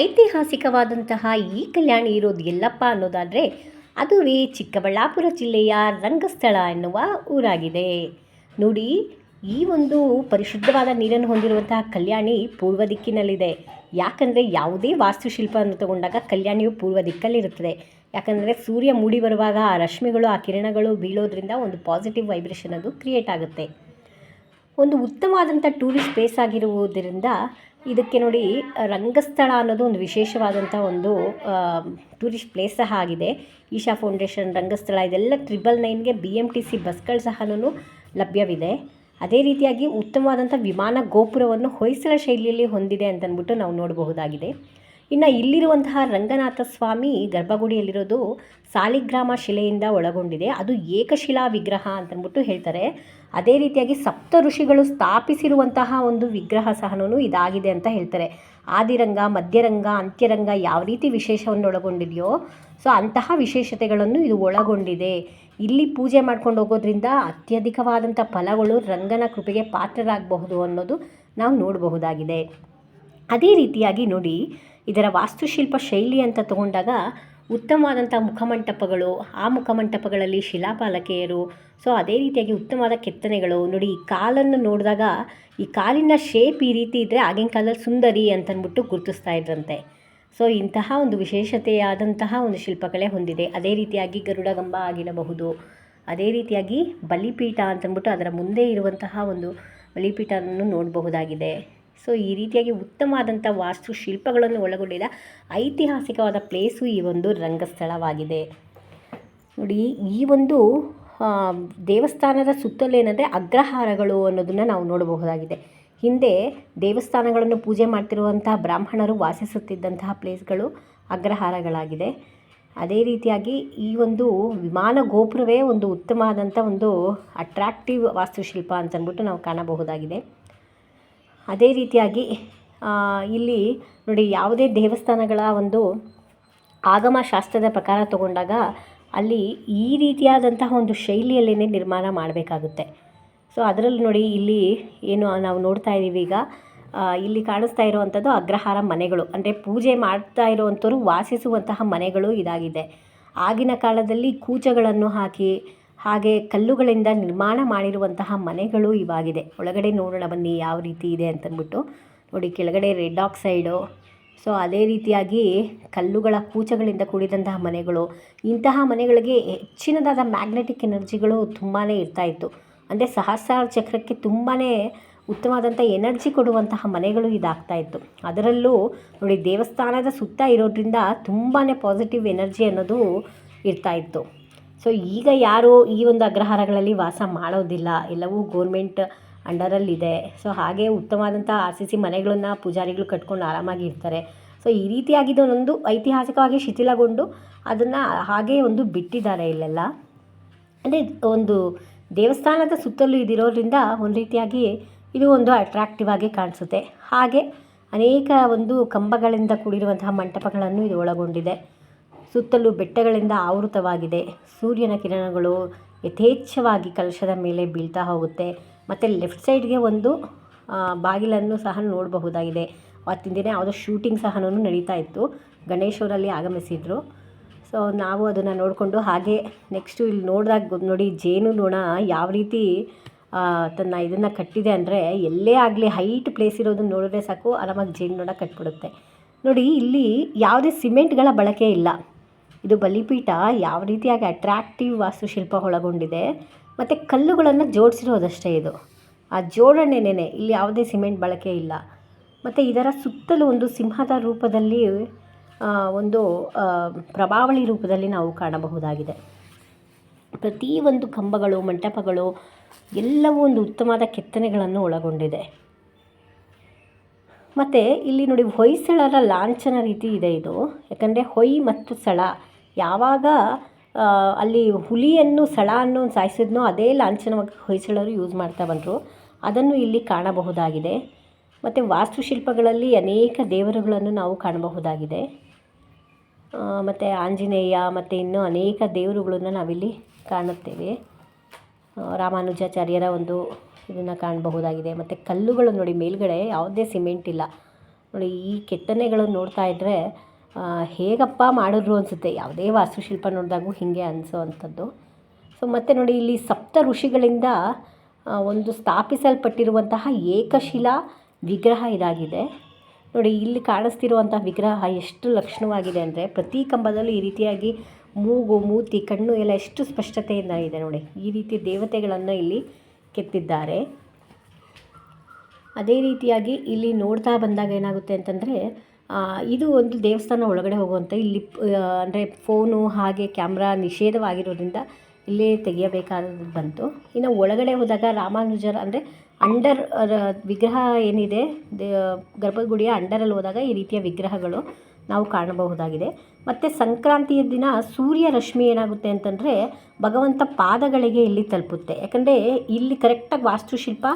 ಐತಿಹಾಸಿಕವಾದಂತಹ ಈ ಕಲ್ಯಾಣಿ ಇರೋದು ಎಲ್ಲಪ್ಪ ಅನ್ನೋದಾದರೆ ಅದುವೇ ಚಿಕ್ಕಬಳ್ಳಾಪುರ ಜಿಲ್ಲೆಯ ರಂಗಸ್ಥಳ ಎನ್ನುವ ಊರಾಗಿದೆ. ನೋಡಿ, ಈ ಒಂದು ಪರಿಶುದ್ಧವಾದ ನೀರನ್ನು ಹೊಂದಿರುವಂತಹ ಕಲ್ಯಾಣಿ ಪೂರ್ವ ದಿಕ್ಕಿನಲ್ಲಿದೆ. ಯಾಕಂದರೆ ಯಾವುದೇ ವಾಸ್ತುಶಿಲ್ಪವನ್ನು ತಗೊಂಡಾಗ ಕಲ್ಯಾಣಿಯು ಪೂರ್ವ ದಿಕ್ಕಲ್ಲಿರುತ್ತದೆ. ಯಾಕಂದರೆ ಸೂರ್ಯ ಮೂಡಿ ಬರುವಾಗ ಆ ರಶ್ಮಿಗಳು, ಆ ಕಿರಣಗಳು ಬೀಳೋದ್ರಿಂದ ಒಂದು ಪಾಸಿಟಿವ್ ವೈಬ್ರೇಷನ್ ಅದು ಕ್ರಿಯೇಟ್ ಆಗುತ್ತೆ. ಒಂದು ಉತ್ತಮವಾದಂಥ ಟೂರಿಸ್ಟ್ ಪ್ಲೇಸ್ ಆಗಿರುವುದರಿಂದ ಇದಕ್ಕೆ ನೋಡಿ, ರಂಗಸ್ಥಳ ಅನ್ನೋದು ಒಂದು ವಿಶೇಷವಾದಂಥ ಒಂದು ಟೂರಿಸ್ಟ್ ಪ್ಲೇಸ್ ಸಹ ಆಗಿದೆ. ಈಶಾ ಫೌಂಡೇಶನ್ ರಂಗಸ್ಥಳ, ಇದೆಲ್ಲ ಟ್ರಿಬಲ್ ನೈನ್ಗೆ ಬಿ ಎಂ ಟಿ ಸಿ ಬಸ್ಗಳು ಸಹ ಲಭ್ಯವಿದೆ. ಅದೇ ರೀತಿಯಾಗಿ ಉತ್ತಮವಾದಂಥ ವಿಮಾನ ಗೋಪುರವನ್ನು ಹೊಯ್ಸಳ ಶೈಲಿಯಲ್ಲಿ ಹೊಂದಿದೆ ಅಂತಂದ್ಬಿಟ್ಟು ನಾವು ನೋಡಬಹುದಾಗಿದೆ. ಇನ್ನು ಇಲ್ಲಿರುವಂತಹ ರಂಗನಾಥ ಸ್ವಾಮಿ ಗರ್ಭಗುಡಿಯಲ್ಲಿರೋದು ಸಾಲಿಗ್ರಾಮ ಶಿಲೆಯಿಂದ ಒಳಗೊಂಡಿದೆ. ಅದು ಏಕಶಿಲಾ ವಿಗ್ರಹ ಅಂತಂದ್ಬಿಟ್ಟು ಹೇಳ್ತಾರೆ. ಅದೇ ರೀತಿಯಾಗಿ ಸಪ್ತ ಋಷಿಗಳು ಸ್ಥಾಪಿಸಿರುವಂತಹ ಒಂದು ವಿಗ್ರಹ ಸಹನೂ ಇದಾಗಿದೆ ಅಂತ ಹೇಳ್ತಾರೆ. ಆದಿರಂಗ, ಮಧ್ಯರಂಗ, ಅಂತ್ಯರಂಗ ಯಾವ ರೀತಿ ವಿಶೇಷವನ್ನು ಒಳಗೊಂಡಿದೆಯೋ ಸೊ ಅಂತಹ ವಿಶೇಷತೆಗಳನ್ನು ಇದು ಒಳಗೊಂಡಿದೆ. ಇಲ್ಲಿ ಪೂಜೆ ಮಾಡ್ಕೊಂಡು ಹೋಗೋದ್ರಿಂದ ಅತ್ಯಧಿಕವಾದಂಥ ಫಲಗಳು ರಂಗನ ಕೃಪೆಗೆ ಪಾತ್ರರಾಗಬಹುದು ಅನ್ನೋದು ನಾವು ನೋಡಬಹುದಾಗಿದೆ. ಅದೇ ರೀತಿಯಾಗಿ ನೋಡಿ ಇದರ ವಾಸ್ತುಶಿಲ್ಪ ಶೈಲಿ ಅಂತ ತಗೊಂಡಾಗ ಉತ್ತಮವಾದಂಥ ಮುಖಮಂಟಪಗಳು, ಆ ಮುಖಮಂಟಪಗಳಲ್ಲಿ ಶಿಲಾಪಾಲಕೆಯರು, ಸೊ ಅದೇ ರೀತಿಯಾಗಿ ಉತ್ತಮವಾದ ಕೆತ್ತನೆಗಳು. ನೋಡಿ, ಈ ಕಾಲನ್ನು ನೋಡಿದಾಗ ಈ ಕಾಲಿನ ಶೇಪ್ ಈ ರೀತಿ ಇದ್ದರೆ ಆಗಿನ ಕಾಲದಲ್ಲಿ ಸುಂದರಿ ಅಂತಂದ್ಬಿಟ್ಟು ಗುರುತಿಸ್ತಾ ಇದ್ರಂತೆ. ಸೊ ಇಂತಹ ಒಂದು ವಿಶೇಷತೆಯಾದಂತಹ ಒಂದು ಶಿಲ್ಪಕಲೆ ಹೊಂದಿದೆ. ಅದೇ ರೀತಿಯಾಗಿ ಗರುಡಗಂಬ ಆಗಿರಬಹುದು, ಅದೇ ರೀತಿಯಾಗಿ ಬಲಿಪೀಠ ಅಂತಂದ್ಬಿಟ್ಟು ಅದರ ಮುಂದೆ ಇರುವಂತಹ ಒಂದು ಬಲಿಪೀಠವನ್ನು ನೋಡಬಹುದಾಗಿದೆ. ಸೊ ಈ ರೀತಿಯಾಗಿ ಉತ್ತಮವಾದಂಥ ವಾಸ್ತುಶಿಲ್ಪಗಳನ್ನು ಒಳಗೊಂಡಿದ್ದ ಐತಿಹಾಸಿಕವಾದ ಪ್ಲೇಸು ಈ ಒಂದು ರಂಗಸ್ಥಳವಾಗಿದೆ. ನೋಡಿ, ಈ ಒಂದು ದೇವಸ್ಥಾನದ ಸುತ್ತಲೇನಂದರೆ ಅಗ್ರಹಾರಗಳು ಅನ್ನೋದನ್ನು ನಾವು ನೋಡಬಹುದಾಗಿದೆ. ಹಿಂದೆ ದೇವಸ್ಥಾನಗಳನ್ನು ಪೂಜೆ ಮಾಡ್ತಿರುವಂತಹ ಬ್ರಾಹ್ಮಣರು ವಾಸಿಸುತ್ತಿದ್ದಂತಹ ಪ್ಲೇಸ್ಗಳು ಅಗ್ರಹಾರಗಳಾಗಿದೆ. ಅದೇ ರೀತಿಯಾಗಿ ಈ ಒಂದು ವಿಮಾನ ಗೋಪುರವೇ ಒಂದು ಉತ್ತಮವಾದಂಥ ಒಂದು ಅಟ್ರಾಕ್ಟಿವ್ ವಾಸ್ತುಶಿಲ್ಪ ಅಂತಂದ್ಬಿಟ್ಟು ನಾವು ಕಾಣಬಹುದಾಗಿದೆ. ಅದೇ ರೀತಿಯಾಗಿ ಇಲ್ಲಿ ನೋಡಿ ಯಾವುದೇ ದೇವಸ್ಥಾನಗಳ ಒಂದು ಆಗಮ ಶಾಸ್ತ್ರದ ಪ್ರಕಾರ ತಗೊಂಡಾಗ ಅಲ್ಲಿ ಈ ರೀತಿಯಾದಂತಹ ಒಂದು ಶೈಲಿಯಲ್ಲೇ ನಿರ್ಮಾಣ ಮಾಡಬೇಕಾಗುತ್ತೆ. ಸೊ ಅದರಲ್ಲಿ ನೋಡಿ ಇಲ್ಲಿ ಏನು ನಾವು ನೋಡ್ತಾ ಇದ್ದೀವಿ ಈಗ ಇಲ್ಲಿ ಕಾಣಿಸ್ತಾ ಇರುವಂಥದ್ದು ಅಗ್ರಹಾರ ಮನೆಗಳು. ಅಂದರೆ ಪೂಜೆ ಮಾಡ್ತಾ ಇರುವಂಥವ್ರು ವಾಸಿಸುವಂತಹ ಮನೆಗಳು ಇದಾಗಿದೆ. ಆಗಿನ ಕಾಲದಲ್ಲಿ ಕೂಚಗಳನ್ನು ಹಾಕಿ ಹಾಗೆ ಕಲ್ಲುಗಳಿಂದ ನಿರ್ಮಾಣ ಮಾಡಿರುವಂತಹ ಮನೆಗಳು ಇವಾಗಿದೆ. ಒಳಗಡೆ ನೋಡೋಣ ಬನ್ನಿ ಯಾವ ರೀತಿ ಇದೆ ಅಂತಂದ್ಬಿಟ್ಟು ನೋಡಿ, ಕೆಳಗಡೆ ರೆಡ್ ಆಕ್ಸೈಡು. ಸೊ, ಅದೇ ರೀತಿಯಾಗಿ ಕಲ್ಲುಗಳ ಕೂಚಗಳಿಂದ ಕೂಡಿದಂತಹ ಮನೆಗಳು. ಇಂತಹ ಮನೆಗಳಿಗೆ ಹೆಚ್ಚಿನದಾದ ಮ್ಯಾಗ್ನೆಟಿಕ್ ಎನರ್ಜಿಗಳು ತುಂಬಾ ಇರ್ತಾಯಿತ್ತು ಅಂದರೆ ಸಹಸ್ರಾರ ಚಕ್ರಕ್ಕೆ ತುಂಬಾ ಉತ್ತಮವಾದಂಥ ಎನರ್ಜಿ ಕೊಡುವಂತಹ ಮನೆಗಳು ಇದಾಗ್ತಾ ಇತ್ತು. ಅದರಲ್ಲೂ ನೋಡಿ, ದೇವಸ್ಥಾನದ ಸುತ್ತ ಇರೋದ್ರಿಂದ ತುಂಬಾ ಪಾಸಿಟಿವ್ ಎನರ್ಜಿ ಅನ್ನೋದು ಇರ್ತಾಯಿತ್ತು ಸೊ ಈಗ ಯಾರು ಈ ಒಂದು ಅಗ್ರಹಾರಗಳಲ್ಲಿ ವಾಸ ಮಾಡೋದಿಲ್ಲ, ಎಲ್ಲವೂ ಗೋರ್ಮೆಂಟ್ ಅಂಡರಲ್ಲಿದೆ. ಸೊ ಹಾಗೆ ಉತ್ತಮವಾದಂಥ ಆರ್ ಸಿ ಸಿ ಮನೆಗಳನ್ನು ಪೂಜಾರಿಗಳು ಕಟ್ಕೊಂಡು ಆರಾಮಾಗಿ ಇರ್ತಾರೆ. ಸೊ ಈ ರೀತಿಯಾಗಿದ್ದು ಒಂದೊಂದು ಐತಿಹಾಸಿಕವಾಗಿ ಶಿಥಿಲಗೊಂಡು ಅದನ್ನು ಹಾಗೆ ಒಂದು ಬಿಟ್ಟಿದ್ದಾರೆ ಇಲ್ಲೆಲ್ಲ. ಅಂದರೆ ಒಂದು ದೇವಸ್ಥಾನದ ಸುತ್ತಲೂ ಇದಿರೋದ್ರಿಂದ ಒಂದು ರೀತಿಯಾಗಿ ಇದು ಒಂದು ಅಟ್ರಾಕ್ಟಿವ್ ಆಗಿ ಕಾಣಿಸುತ್ತೆ. ಹಾಗೆ ಅನೇಕ ಒಂದು ಕಂಬಗಳಿಂದ ಕೂಡಿರುವಂತಹ ಮಂಟಪಗಳನ್ನು ಇದು ಒಳಗೊಂಡಿದೆ. ಸುತ್ತಲೂ ಬೆಟ್ಟಗಳಿಂದ ಆವೃತವಾಗಿದೆ. ಸೂರ್ಯನ ಕಿರಣಗಳು ಯಥೇಚ್ಛವಾಗಿ ಕಲಶದ ಮೇಲೆ ಬೀಳ್ತಾ ಹೋಗುತ್ತೆ. ಮತ್ತು ಲೆಫ್ಟ್ ಸೈಡ್ಗೆ ಒಂದು ಬಾಗಿಲನ್ನು ಸಹ ನೋಡಬಹುದಾಗಿದೆ. ಅವತ್ತಿನ ದಿನ ಯಾವುದೋ ಶೂಟಿಂಗ್ ಸಹ ನಡೀತಾ ಇತ್ತು. ಗಣೇಶವರಲ್ಲಿ ಆಗಮಿಸಿದರು. ಸೊ, ನಾವು ಅದನ್ನು ನೋಡಿಕೊಂಡು ಹಾಗೆ ನೆಕ್ಸ್ಟು ಇಲ್ಲಿ ನೋಡಿದಾಗ ನೋಡಿ ಜೇನು ನೊಣ ಯಾವ ರೀತಿ ತನ್ನ ಇದನ್ನು ಕಟ್ಟಿದೆ ಅಂದರೆ ಎಲ್ಲೇ ಆಗಲಿ ಹೈಟ್ ಪ್ಲೇಸ್ ಇರೋದನ್ನ ನೋಡಿದ್ರೆ ಸಾಕು, ಆರಾಮಾಗಿ ಜೇನು ನೊಣ ಕಟ್ಬಿಡುತ್ತೆ. ನೋಡಿ ಇಲ್ಲಿ ಯಾವುದೇ ಸಿಮೆಂಟ್ಗಳ ಬಳಕೆ ಇಲ್ಲ. ಇದು ಬಲಿಪೀಠ ಯಾವ ರೀತಿಯಾಗಿ ಅಟ್ರಾಕ್ಟಿವ್ ವಾಸ್ತುಶಿಲ್ಪ ಒಳಗೊಂಡಿದೆ. ಮತ್ತು ಕಲ್ಲುಗಳನ್ನು ಜೋಡಿಸಿರೋದಷ್ಟೇ ಇದು. ಆ ಜೋಡಣೆನೇ ಇಲ್ಲಿ ಯಾವುದೇ ಸಿಮೆಂಟ್ ಬಳಕೆ ಇಲ್ಲ. ಮತ್ತು ಇದರ ಸುತ್ತಲೂ ಒಂದು ಸಿಂಹದ ರೂಪದಲ್ಲಿ ಒಂದು ಪ್ರಭಾವಳಿ ರೂಪದಲ್ಲಿ ನಾವು ಕಾಣಬಹುದಾಗಿದೆ. ಪ್ರತಿಯೊಂದು ಕಂಬಗಳು, ಮಂಟಪಗಳು, ಎಲ್ಲವೂ ಒಂದು ಉತ್ತಮವಾದ ಕೆತ್ತನೆಗಳನ್ನು ಒಳಗೊಂಡಿದೆ. ಮತ್ತು ಇಲ್ಲಿ ನೋಡಿ ಹೊಯ್ಸಳರ ಲಾಂಛನ ರೀತಿ ಇದೆ ಇದು. ಯಾಕಂದರೆ ಹೊಯ್ ಮತ್ತು ಸಳ ಯಾವಾಗ ಅಲ್ಲಿ ಹುಲಿಯನ್ನು, ಸಳ ಅನ್ನು ಸಾಯಿಸಿದ್ನೋ ಅದೇ ಲಾಂಛನವಾಗಿ ಹೊಯ್ಸಳರು ಯೂಸ್ ಮಾಡ್ತಾ ಬಂದರು. ಅದನ್ನು ಇಲ್ಲಿ ಕಾಣಬಹುದಾಗಿದೆ. ಮತ್ತು ವಾಸ್ತುಶಿಲ್ಪಗಳಲ್ಲಿ ಅನೇಕ ದೇವರುಗಳನ್ನು ನಾವು ಕಾಣಬಹುದಾಗಿದೆ. ಮತ್ತು ಆಂಜನೇಯ, ಮತ್ತು ಇನ್ನೂ ಅನೇಕ ದೇವರುಗಳನ್ನು ನಾವಿಲ್ಲಿ ಕಾಣುತ್ತೇವೆ. ರಾಮಾನುಜಾಚಾರ್ಯರ ಒಂದು ಇದನ್ನು ಕಾಣಬಹುದಾಗಿದೆ. ಮತ್ತು ಕಲ್ಲುಗಳು ನೋಡಿ, ಮೇಲುಗಡೆ ಯಾವುದೇ ಸಿಮೆಂಟ್ ಇಲ್ಲ. ನೋಡಿ, ಈ ಕೆತ್ತನೆಗಳನ್ನು ನೋಡ್ತಾ ಇದ್ದರೆ ಹೇಗಪ್ಪ ಮಾಡಿದ್ರು ಅನಿಸುತ್ತೆ. ಯಾವುದೇ ವಾಸ್ತುಶಿಲ್ಪ ನೋಡಿದಾಗೂ ಹೀಗೆ ಅನಿಸೋ ಅಂಥದ್ದು. ಸೊ ಮತ್ತು ನೋಡಿ, ಇಲ್ಲಿ ಸಪ್ತ ಋಷಿಗಳಿಂದ ಒಂದು ಸ್ಥಾಪಿಸಲ್ಪಟ್ಟಿರುವಂತಹ ಏಕಶಿಲಾ ವಿಗ್ರಹ ಇದಾಗಿದೆ. ನೋಡಿ, ಇಲ್ಲಿ ಕಾಣಿಸ್ತಿರುವಂಥ ವಿಗ್ರಹ ಎಷ್ಟು ಲಕ್ಷಣವಾಗಿದೆ ಅಂದರೆ, ಪ್ರತಿ ಕಂಬದಲ್ಲೂ ಈ ರೀತಿಯಾಗಿ ಮೂಗು, ಮೂತಿ, ಕಣ್ಣು ಎಲ್ಲ ಎಷ್ಟು ಸ್ಪಷ್ಟತೆಯಿಂದ ಇದೆ ನೋಡಿ. ಈ ರೀತಿ ದೇವತೆಗಳನ್ನು ಇಲ್ಲಿ ಕೆತ್ತಿದ್ದಾರೆ. ಅದೇ ರೀತಿಯಾಗಿ ಇಲ್ಲಿ ನೋಡ್ತಾ ಬಂದಾಗ ಏನಾಗುತ್ತೆ ಅಂತಂದರೆ ಇದು ಒಂದು ದೇವಸ್ಥಾನ ಒಳಗಡೆ ಹೋಗುವಂಥ ಇಲ್ಲಿ ಅಂದರೆ ಫೋನು ಹಾಗೆ ಕ್ಯಾಮ್ರಾ ನಿಷೇಧವಾಗಿರೋದ್ರಿಂದ ಇಲ್ಲೇ ತೆಗೆಯಬೇಕಾದದ್ದು ಬಂತು. ಇನ್ನು ಒಳಗಡೆ ಹೋದಾಗ ರಾಮಾನುಜರ, ಅಂದರೆ ಅಂಡರ್ ವಿಗ್ರಹ ಏನಿದೆ, ದೇ, ಗರ್ಭಗುಡಿಯ ಅಂಡರಲ್ಲಿ ಹೋದಾಗ ಈ ರೀತಿಯ ವಿಗ್ರಹಗಳು ನಾವು ಕಾಣಬಹುದಾಗಿದೆ. ಮತ್ತು ಸಂಕ್ರಾಂತಿಯ ದಿನ ಸೂರ್ಯ ರಶ್ಮಿ ಏನಾಗುತ್ತೆ ಅಂತಂದರೆ ಭಗವಂತ ಪಾದಗಳಿಗೆ ಇಲ್ಲಿ ತಲುಪುತ್ತೆ. ಯಾಕಂದರೆ ಇಲ್ಲಿ ಕರೆಕ್ಟಾಗಿ ವಾಸ್ತುಶಿಲ್ಪ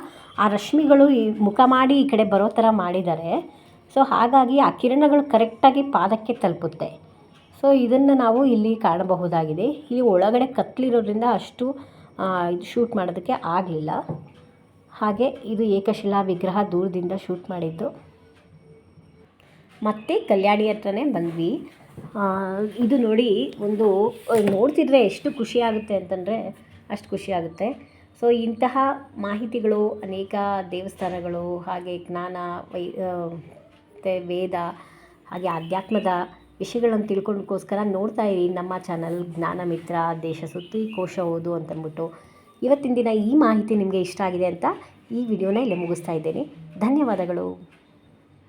ಆ ರಶ್ಮಿಗಳು ಈ ಮುಖ ಮಾಡಿ ಈ ಕಡೆ ಬರೋ ಥರ ಮಾಡಿದ್ದಾರೆ. ಸೊ ಹಾಗಾಗಿ ಆ ಕಿರಣಗಳು ಕರೆಕ್ಟಾಗಿ ಪಾದಕ್ಕೆ ತಲುಪುತ್ತೆ. ಸೊ ಇದನ್ನು ನಾವು ಇಲ್ಲಿ ಕಾಣಬಹುದಾಗಿದೆ. ಇಲ್ಲಿ ಒಳಗಡೆ ಕತ್ತಲಿರೋದ್ರಿಂದ ಅಷ್ಟು ಇದು ಶೂಟ್ ಮಾಡೋದಕ್ಕೆ ಆಗಲಿಲ್ಲ. ಹಾಗೆ ಇದು ಏಕಶಿಲಾ ವಿಗ್ರಹ ದೂರದಿಂದ ಶೂಟ್ ಮಾಡಿದ್ದು. ಮತ್ತೆ ಕಲ್ಯಾಣಿ ಹತ್ರನೇ ಬಂದ್ವಿ. ಇದು ನೋಡಿ ಒಂದು, ನೋಡ್ತಿದ್ರೆ ಎಷ್ಟು ಖುಷಿಯಾಗುತ್ತೆ ಅಂತಂದರೆ ಅಷ್ಟು ಖುಷಿಯಾಗುತ್ತೆ ಸೊ ಇಂತಹ ಮಾಹಿತಿಗಳು ಅನೇಕ ದೇವಸ್ಥಾನಗಳು ಹಾಗೆ ಜ್ಞಾನ ವೈ ಮತ್ತು ವೇದ, ಹಾಗೆ ಆಧ್ಯಾತ್ಮದ ವಿಷಯಗಳನ್ನು ತಿಳ್ಕೊಳ್ಳೋಕ್ಕೋಸ್ಕರ ನೋಡ್ತಾ ಇರಿ ನಮ್ಮ ಚಾನಲ್ ಜ್ಞಾನ ಮಿತ್ರ, ದೇಶ ಸುತ್ತಿ ಕೋಶ ಓದು ಅಂತಂದ್ಬಿಟ್ಟು. ಇವತ್ತಿನ ದಿನ ಈ ಮಾಹಿತಿ ನಿಮಗೆ ಇಷ್ಟ ಆಗಿದೆ ಅಂತ ಈ ವಿಡಿಯೋನ ಇಲ್ಲೇ ಮುಗಿಸ್ತಾ ಇದ್ದೇನೆ. ಧನ್ಯವಾದಗಳು.